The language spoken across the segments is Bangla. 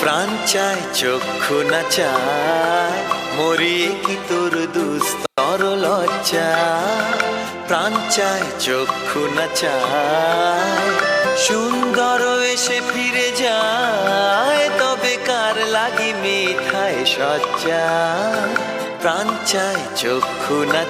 প্রাণ চায়, চক্ষু না চায় মরিয়ে কি তোর দুস্তর লজ্জা? প্রাণ চায়, চক্ষু না চায়, সুন্দর এসে ফিরে যায়, তবে কার লাগি মিঠায় সজ্জা? প্রাণ চায় চক্ষু না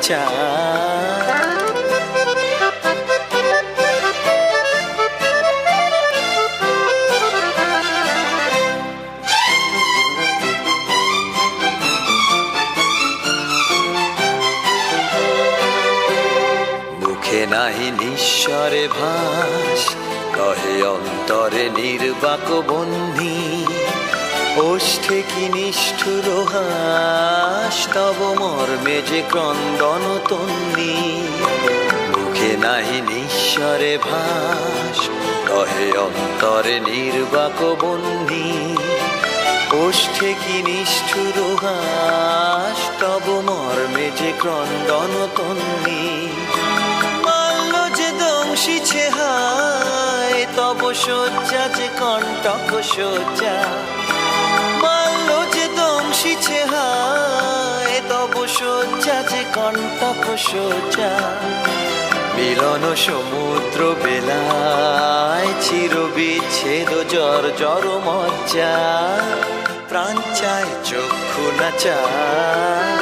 মুখে নাহি নিঃস্বরে ভাস কহে অন্তরে নির্বাক বন্ধি ওষ্ঠে কি নিষ্ঠুর হাস, তব মর্মে যে ক্রন্দন তন্নি। মুখে নাহি নিঃস্বরে ভাস কহে অন্তরে নির্বাক বন্দি ওষ্ঠে কি নিষ্ঠুর হাস, তব মর্মে যে ক্রন্দন তন্নি। মাল্য যে দংশিছে হায়, তব শয্যা যে কণ্টক শয্যা। দংশিছে হায় তব শয্যা যে কণ্টক শয্যা মিলন সমুদ্র বেলায় চির বিচ্ছেদ জর জর মজ্জা প্রাণ চায়, চক্ষু না চায়।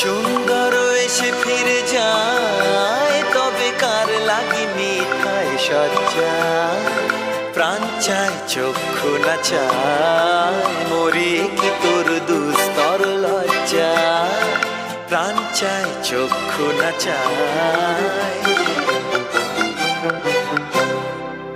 সুন্দর এসে ফিরে যায়, তবে কার লাগি মিঠায় সজ্জা? প্রাণ চায়, চক্ষু না চায় মরি কি প্রাণ চায় চক্ষু না চায়।